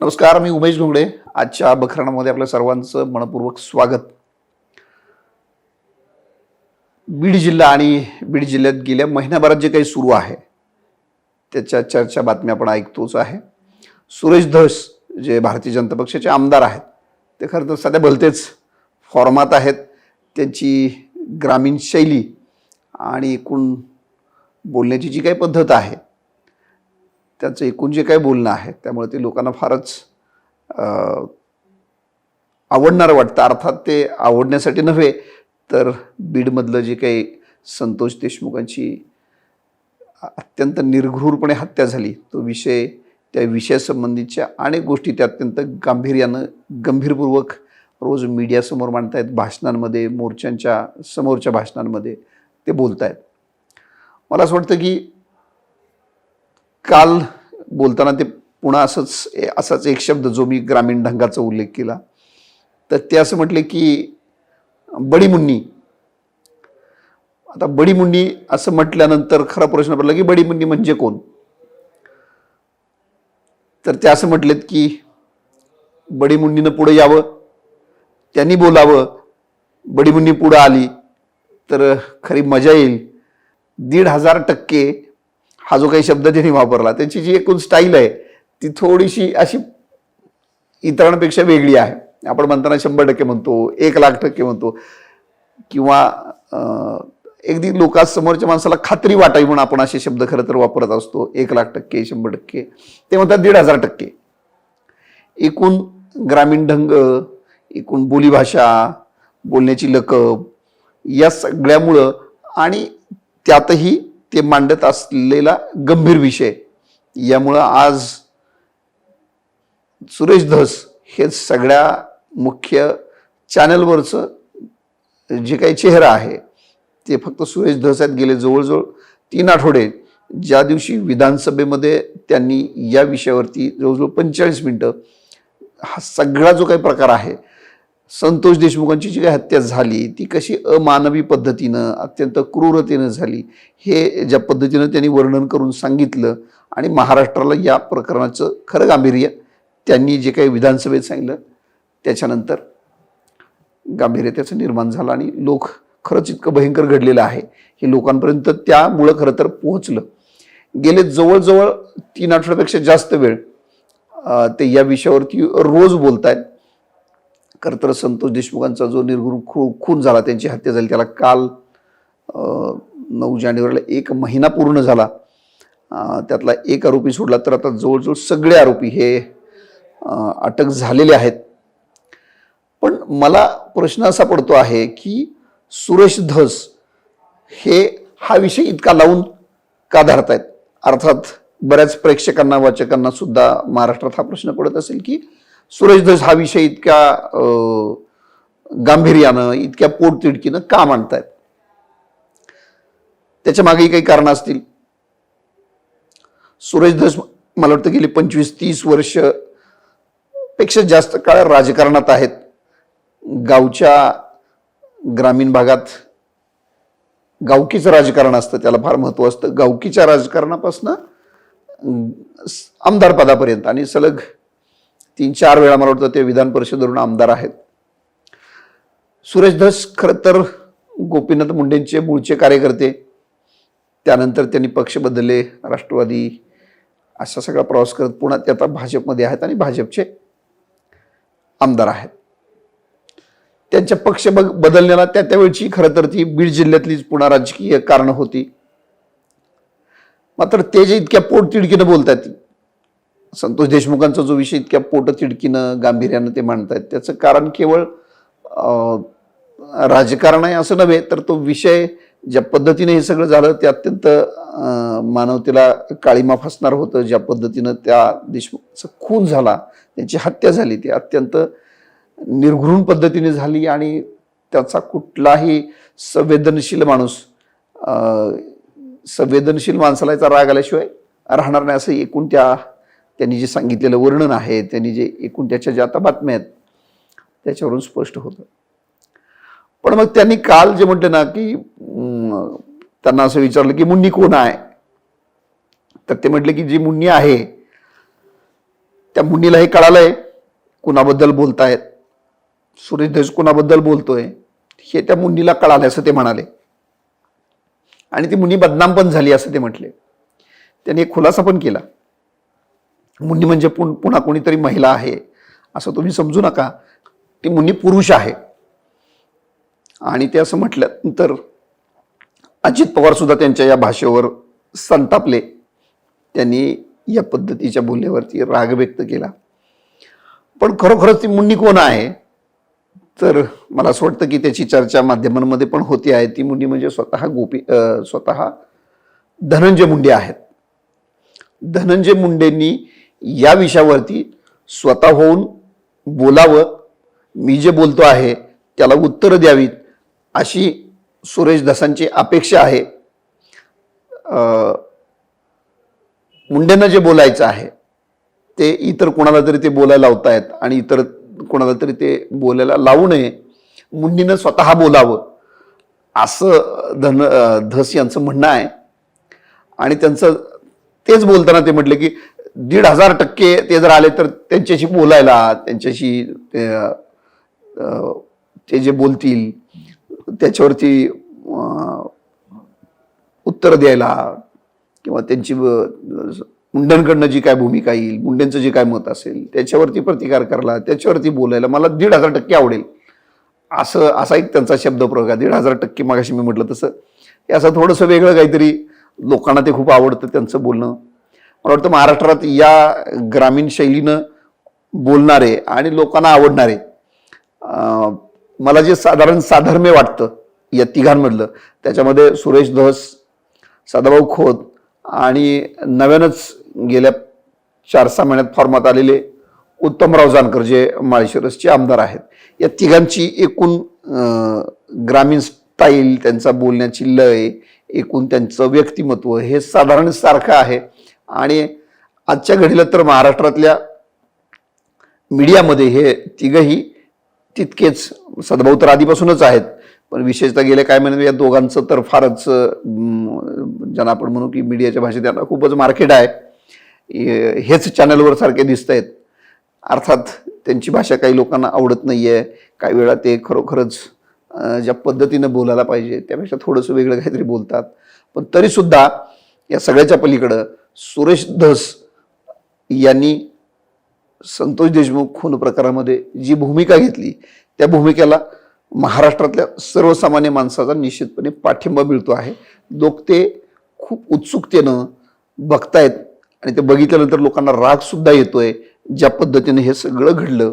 नमस्कार मी उमेश घोंगडे. आजच्या बखराणामध्ये आपल्या सर्वांचं मनपूर्वक स्वागत. बीड जिल्हा आणि बीड जिल्ह्यात गेल्या महिन्याभरात जे काही सुरू आहे त्याच्या चर्चा बातम्या आपण ऐकतोच आहे. सुरेश धस जे भारतीय जनता पक्षाचे आमदार आहेत ते खरं तर सध्या भलतेच फॉर्मात आहेत. त्यांची ग्रामीण शैली आणि एकूण बोलण्याची जी काही पद्धत आहे त्याचं एकूण जे काही बोलणं आहे त्यामुळे ते लोकांना फारच आवडणारं वाटतं. अर्थात ते आवडण्यासाठी नव्हे तर बीडमधलं जे काही संतोष देशमुखांची अत्यंत निर्घृरपणे हत्या झाली तो विषय त्या विषयासंबंधीच्या अनेक गोष्टी त्या अत्यंत गांभीर्यानं गंभीरपूर्वक रोज मीडियासमोर मांडतायत भाषणांमध्ये मोर्चांच्या समोरच्या भाषणांमध्ये ते बोलतायत. मला असं वाटतं की काल बोलताना ते पुन्हा असंच असाच एक शब्द जो मी ग्रामीण ढंगाचा उल्लेख केला तर ते असं म्हटले की बडी मुन्नी आता बडी मुन्नी असं म्हटल्यानंतर खरा प्रश्न पडला की बडी मुन्नी म्हणजे कोण? तर ते असं म्हटलेत की बडी मुन्नीनं पुढे यावं त्यांनी बोलावं बडी मुन्नी पुढं आली तर खरी मजा येईल. दीड हजार टक्के हा जो काही शब्द त्यांनी वापरला त्याची जी एकूण स्टाईल आहे ती थोडीशी अशी इतरांपेक्षा वेगळी आहे. आपण म्हणताना शंभर टक्के म्हणतो एक लाख टक्के म्हणतो किंवा एकदी अगदी लोकांसमोरच्या माणसाला खात्री वाटावी म्हणून आपण असे शब्द खरं तर वापरत असतो. एक लाख टक्के शंभर टक्के ते म्हणतात दीड हजार टक्के. एकूण ग्रामीण ढंग एकूण बोलीभाषा बोलण्याची लकब या सगळ्यामुळं आणि त्यातही ते मांडत असलेला गंभीर विषय. यामुळं आज सुरेश धस हे सगळ्या मुख्य चॅनलवरचं जे काही चेहरा आहे ते फक्त सुरेश धस आहेत गेले. जवळजवळ तीन आठवडे ज्या दिवशी विधानसभेमध्ये त्यांनी या विषयावरती जवळजवळ पंचेचाळीस मिनटं हा सगळा जो काही प्रकार आहे संतोष देशमुखांची जी काही हत्या झाली ती कशी अमानवी पद्धतीनं अत्यंत क्रूरतेनं झाली हे ज्या पद्धतीनं त्यांनी वर्णन करून सांगितलं आणि महाराष्ट्राला या प्रकरणाचं खरं गांभीर्य त्यांनी जे काही विधानसभेत सांगितलं त्याच्यानंतर गांभीर्य त्याचं निर्माण झालं आणि लोक खरंच इतकं भयंकर घडलेलं आहे हे लोकांपर्यंत त्यामुळं खरं तर पोहोचलं. गेले जवळजवळ तीन आठवड्यापेक्षा जास्त वेळ ते या विषयावरती रोज बोलत आहेत तर संतोष देशमुखांचा जो निर्गुण खू खून झाला त्यांची हत्या झाली त्याला काल नऊ जानेवारीला एक महिना पूर्ण झाला. त्यातला एक आरोपी सोडला तर आता जवळजवळ सगळे आरोपी हे अटक झालेले आहेत. पण मला प्रश्न असा पडतो आहे की सुरेश धस हे हा विषय इतका लावून का धरतायत? अर्थात बऱ्याच प्रेक्षकांना वाचकांना सुद्धा महाराष्ट्रात हा प्रश्न पडत असेल की सुरेश हा विषय इतक्या अं, गांभीर्यानं इतक्या पोटतिडकीनं का मांडतायत? त्याच्या मागेही काही कारणं असतील. सुरेश मला वाटतं गेली पंचवीस तीस वर्षपेक्षा जास्त काळ राजकारणात आहेत. गावच्या ग्रामीण भागात गावकीचं राजकारण असतं त्याला फार महत्त्व असतं. गावकीच्या राजकारणापासनं आमदारपदापर्यंत आमदार पदापर्यंत आणि सलग तीन चार वेळा मला वाटतं ते विधान परिषदेवरून आमदार आहेत. सुरेश धस खरं तर गोपीनाथ मुंडेंचे मूळचे कार्यकर्ते. त्यानंतर त्यांनी पक्ष बदलले राष्ट्रवादी असा सगळा प्रवास करत पुन्हा ते आता भाजपमध्ये आहेत आणि भाजपचे आमदार आहेत. त्यांच्या पक्ष बग- बदलण्याला त्या त्यावेळची खरं तर ती बीड जिल्ह्यातलीच पुन्हा राजकीय कारणं होती. मात्र ते जे इतक्या पोटतिडकीनं बोलतात संतोष देशमुखांचा जो विषय इतक्या पोटतिडकीनं गांभीर्यानं ते मांडतायत त्याचं कारण केवळ राजकारण आहे असं नव्हे तर तो विषय ज्या पद्धतीने हे सगळं झालं ते अत्यंत मानवतेला काळीमा फसणार होतं. ज्या पद्धतीनं त्या देशमुखचा खून झाला त्यांची हत्या झाली ती अत्यंत निर्घृण पद्धतीने झाली आणि त्याचा कुठलाही संवेदनशील माणूस संवेदनशील माणसाला याचा राग आल्याशिवाय राहणार नाही असं एकूण त्या त्यांनी जे सांगितलेलं वर्णन आहे त्यांनी जे एकूण त्याच्या ज्या आता बातम्या आहेत त्याच्यावरून स्पष्ट होतं. पण मग त्यांनी काल जे म्हटलं ना की अं, त्यांना असं विचारलं की मुन्नी कोण आहे? तर ते म्हटले की जी मुन्नी आहे त्या मुन्नीला हे कळालंय कुणाबद्दल बोलतायत. सुरेश धस कुणाबद्दल बोलतोय हे त्या मुन्नीला कळालंय असं ते म्हणाले. आणि ती मुन्नी बदनाम पण झाली असं ते म्हटले. त्यांनी एक खुलासा पण केला. मुनी म्हणजे पुन पुन्हा कोणीतरी महिला आहे. असं तुम्ही समजू नका. ती मुनी पुरुष आहे. आणि ते असं म्हटल्यानंतर अजित पवार सुद्धा त्यांच्या या भाषेवर संतापले. त्यांनी या पद्धतीच्या बोलण्यावरती राग व्यक्त केला. पण खरोखरच ती मुंडी कोण आहे? तर मला असं वाटतं की त्याची चर्चा माध्यमांमध्ये पण होती आहे. ती मुंडी म्हणजे स्वतः गोपी स्वतः धनंजय मुंडे आहेत. धनंजय मुंडेंनी या विषयावरती स्वतः होऊन बोलावं. मी जे बोलतो आहे त्याला उत्तरं द्यावीत अशी सुरेश धसांची अपेक्षा आहे. मुंडेंना जे बोलायचं आहे ते इतर कोणाला तरी ते बोलायला लावतायत आणि इतर कोणाला तरी ते बोलायला लावू नये. मुंडीनं स्वतः बोलावं. असं धन धस यांचं म्हणणं आहे. आणि त्यांचं तेच बोलताना ते म्हटलं की दीड हजार टक्के ते जर आले तर त्यांच्याशी बोलायला त्यांच्याशी ते, ते जे बोलतील त्याच्यावरती उत्तर द्यायला किंवा त्यांची अं, मुंड्यांकडनं जी काय भूमिका येईल मुंड्यांचं जे काय मत असेल त्याच्यावरती प्रतिकार करायला त्याच्यावरती बोलायला मला दीड हजार टक्के आवडेल. असं असा एक त्यांचा शब्दप्रयोग आहे. दीड हजार टक्के मागाशी मी म्हटलं तसं. हे असं थोडंसं वेगळं काहीतरी लोकांना ते खूप आवडतं त्यांचं बोलणं. मला वाटतं महाराष्ट्रात या ग्रामीण शैलीनं बोलणारे आणि लोकांना आवडणारे मला जे साधारण साधर्म्य वाटतं या तिघांमधलं त्याच्यामध्ये सुरेश धस सदाभाऊ खोत आणि नव्यानंच गेल्या चार सहा महिन्यात फॉर्मात आलेले उत्तमराव जानकर जे माळशिरसचे आमदार आहेत. या तिघांची एकूण ग्रामीण स्टाईल त्यांचा बोलण्याची लय एकूण त्यांचं व्यक्तिमत्व हे साधारण सारखं आहे. आणि आजच्या घडीला तर महाराष्ट्रातल्या मीडियामध्ये हे तिघही तितकेच सद्भाऊ तर आधीपासूनच आहेत. पण विशेषतः गेल्या काय महिन्यात या दोघांचं तर फारच ज्यांना आपण म्हणू की मीडियाच्या भाषेत त्यांना खूपच मार्केट आहे. हेच चॅनलवर सारखे दिसत आहेत अर्थात त्यांची भाषा काही लोकांना आवडत नाही आहे काही वेळा ते खरोखरच ज्या पद्धतीनं बोलायला पाहिजे त्यापेक्षा थोडंसं वेगळं काहीतरी बोलतात. पण तरीसुद्धा या सगळ्याच्या पलीकडं सुरेश धस यांनी संतोष देशमुख खून प्रकारामध्ये जी भूमिका घेतली त्या भूमिकेला महाराष्ट्रातल्या सर्वसामान्य माणसाचा निश्चितपणे पाठिंबा मिळतो आहे. लोक ते खूप उत्सुकतेनं बघतायत आणि ते बघितल्यानंतर लोकांना रागसुद्धा येतो येतोय ज्या पद्धतीने हे सगळं घडलं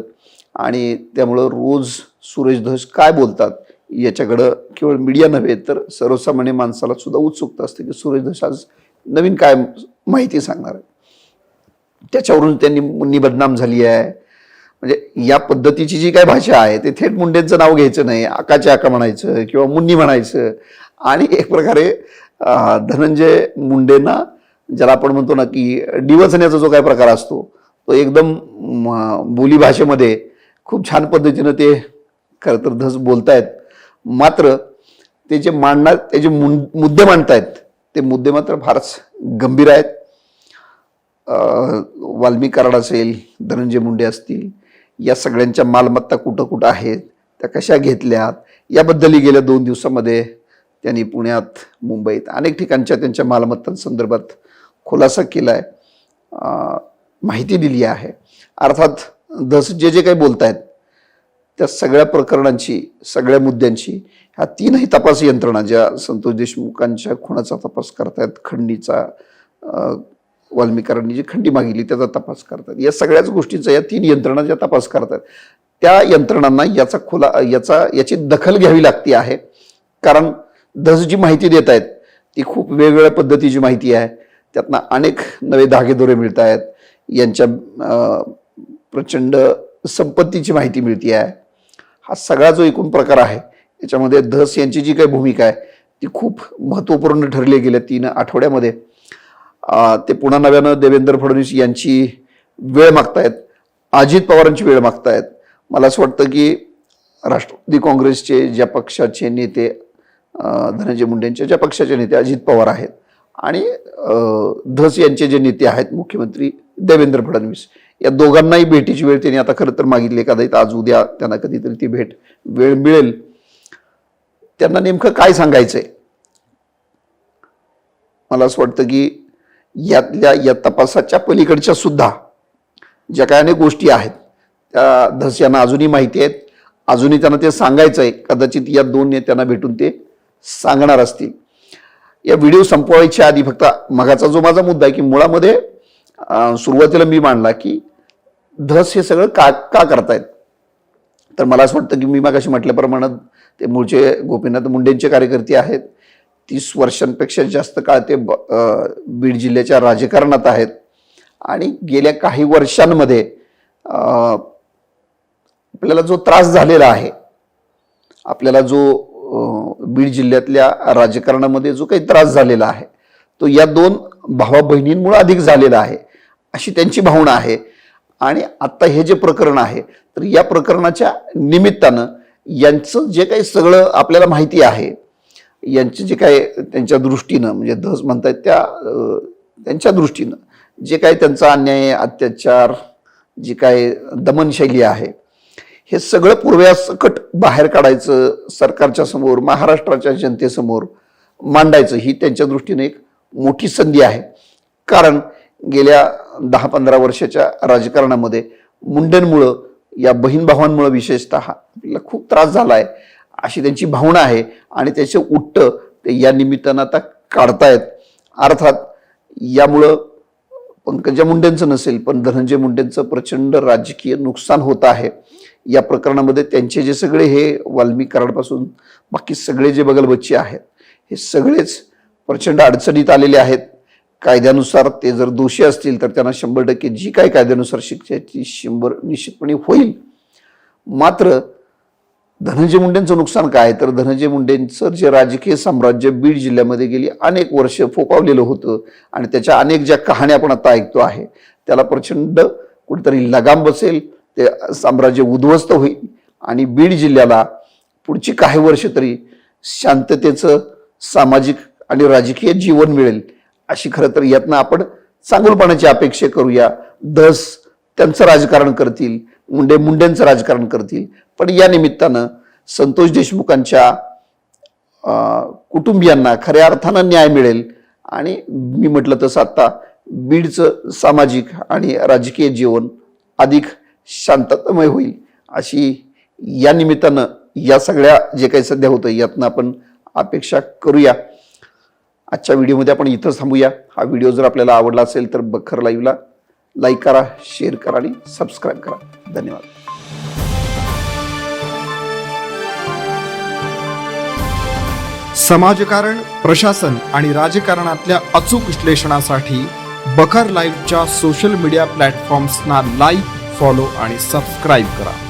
आणि त्यामुळं रोज सुरेश धस काय बोलतात याच्याकडं केवळ मीडिया नव्हे तर सर्वसामान्य माणसाला सुद्धा उत्सुकता असते की सुरेश धस आज नवीन काय माहिती सांगणार आहे. त्याच्यावरून त्यांनी मुन्नी बदनाम झाली आहे. म्हणजे या पद्धतीची जी काय भाषा आहे ते थेट मुंडेंचं नाव घ्यायचं नाही आकाचे आका म्हणायचं किंवा मुन्नी म्हणायचं. आणि एक प्रकारे धनंजय मुंडेंना ज्याला आपण म्हणतो ना की डिवचण्याचा जो काय प्रकार असतो तो एकदम बोलीभाषेमध्ये बोली भाषेमध्ये खूप छान पद्धतीनं ते खरं तर धस बोलतायत. मात्र ते जे मांडणार ते जे मुद्दे मांडतायत ते मुद्दे मात्र फारच गंभीर आहेत. वाल्मी कराड असेल धनंजय मुंडे असतील या सगळ्यांच्या मालमत्ता कुठं कुठं आहेत त्या कशा घेतल्यात याबद्दलही गेल्या दोन दिवसामध्ये त्यांनी पुण्यात मुंबईत अनेक ठिकाणच्या त्यांच्या मालमत्तांसंदर्भात खुलासा केला आहे माहिती दिली आहे. अर्थात दस जे जे काही बोलत आहेत त्या सगळ्या प्रकरणांची सगळ्या मुद्द्यांची ह्या तीनही तपास यंत्रणा ज्या संतोष देशमुखांच्या खुणाचा तपास करतायत खंडीचा अं, वाल्मिकारांनी जी खंडी मागितली त्याचा तपास करतात या सगळ्याच गोष्टींचा या तीन यंत्रणा ज्या तपास करतात त्या यंत्रणांना याचा खुला याचा याची दखल घ्यावी लागती आहे. कारण धस जी माहिती देत आहेत ती खूप वेगवेगळ्या पद्धतीची माहिती आहे. त्यातनं अनेक नवे धागेदोरे मिळत आहेत यांच्या प्रचंड संपत्तीची माहिती मिळते आहे. हा सगळा जो एकूण प्रकार आहे याच्यामध्ये धस यांची जी काही भूमिका आहे ती खूप महत्त्वपूर्ण ठरली गेल्या तीन आठवड्यामध्ये. ते पुन्हा नव्यानं देवेंद्र फडणवीस यांची वेळ मागतायत अजित पवारांची वेळ मागतायत. मला असं वाटतं की राष्ट्रवादी काँग्रेसचे ज्या पक्षाचे नेते धनंजय मुंडेंच्या ज्या पक्षाचे नेते अजित पवार आहेत आणि धस यांचे जे नेते आहेत मुख्यमंत्री देवेंद्र फडणवीस या दोघांनाही भेटीची वेळ त्यांनी आता खरं तर मागितली. एखादा आज उद्या त्यांना कधीतरी ती भेट वेळ मिळेल. त्यांना नेमकं काय सांगायचंय? मला असं वाटतं की यातल्या या तपासाच्या पलीकडच्या सुद्धा ज्या काही अनेक गोष्टी आहेत त्या धस यांना अजूनही माहिती आहेत. अजूनही त्यांना ते सांगायचं आहे कदाचित या दोन नेत्यांना भेटून ते सांगणार असतील. या व्हिडिओ संपवायच्या आधी फक्त मगाचा जो माझा मुद्दा आहे की मुळामध्ये सुरुवातीला मी मांडला की धस हे सगळं का का करतायत? तर मला असं वाटतं की मी मागाशी म्हटल्याप्रमाणे ते मूळचे गोपीनाथ मुंडेंचे कार्यकर्ते आहेत. तीस वर्षांपेक्षा जास्त काळ ते ब- बीड जिल्ह्याच्या राजकारणात आहेत. आणि गेल्या काही वर्षांमध्ये आपल्याला जो त्रास झालेला आहे आपल्याला जो बीड जिल्ह्यातल्या राजकारणामध्ये जो काही त्रास झालेला आहे तो या दोन भावा बहिणींमुळे अधिक झालेला आहे. अशी त्यांची भावना आहे. आणि आता हे जे प्रकरण आहे तर या प्रकरणाच्या निमित्तानं यांचं जे काही सगळं आपल्याला माहिती आहे यांचे जे काय त्यांच्या दृष्टीनं म्हणजे धस म्हणतात त्या त्यांच्या दृष्टीनं जे काय त्यांचा अन्याय अत्याचार जी काय दमनशैली आहे हे सगळं पूर्व्यासकट बाहेर काढायचं सरकारच्या समोर महाराष्ट्राच्या जनतेसमोर मांडायचं ही त्यांच्या दृष्टीने एक मोठी संधी आहे. कारण गेल्या दहा पंधरा वर्षाच्या राजकारणामध्ये मुंडेंमुळं या बहीण भावांमुळं विशेषतः आपल्याला खूप त्रास झाला आहे अशी त्यांची भावना आहे आणि त्याचे उट्ट ते या निमित्तानं आता काढतायत. अर्थात यामुळं पंकजा मुंडेंचं नसेल पण धनंजय मुंडेंचं प्रचंड राजकीय नुकसान होत आहे. या प्रकरणामध्ये त्यांचे जे सगळे हे वाल्मी कराडपासून बाकी सगळे जे बगलबच्चे आहेत हे सगळेच प्रचंड अडचणीत आलेले आहेत. कायद्यानुसार ते जर दोषी असतील तर त्यांना शंभर टक्के जी काही कायद्यानुसार शिक्षाची शंभर निश्चितपणे होईल. मात्र धनंजय मुंडेंचं नुकसान काय तर धनंजय मुंडेंचं जे राजकीय साम्राज्य बीड जिल्ह्यामध्ये गेली अनेक वर्ष फोपावलेलं होतं आणि त्याच्या अनेक ज्या कहाण्या आपण आता ऐकतो आहे त्याला प्रचंड कुठेतरी लगाम बसेल ते साम्राज्य उद्ध्वस्त होईल आणि बीड जिल्ह्याला पुढची काही वर्ष तरी शांततेचं सामाजिक आणि राजकीय जीवन मिळेल. अशी खरं तर यातनं आपण चांगुलपणाची अपेक्षा करूया. धस त्यांचं राजकारण करतील मुंडे मुंडेंचं राजकारण करतील. पण या निमित्तानं संतोष देशमुखांच्या कुटुंबियांना खऱ्या अर्थानं न्याय मिळेल. आणि मी म्हटलं तसं आत्ता बीडचं सामाजिक आणि राजकीय जीवन अधिक शांततामय होईल. अशी या निमित्तानं या सगळ्या जे काही सध्या होतं यातनं आपण अपेक्षा करूया. आजच्या व्हिडिओमध्ये आपण इथंच थांबूया. हा व्हिडिओ जर आपल्याला आवडला असेल तर बखर लाईव्हला लाईक करा शेअर करा आणि सबस्क्राईब करा. धन्यवाद. समाजकारण प्रशासन आणि राजकारणातल्या अचूक विश्लेषणासाठी बखर लाईव्हच्या सोशल मीडिया प्लॅटफॉर्म्सना लाईक फॉलो आणि सबस्क्राईब करा.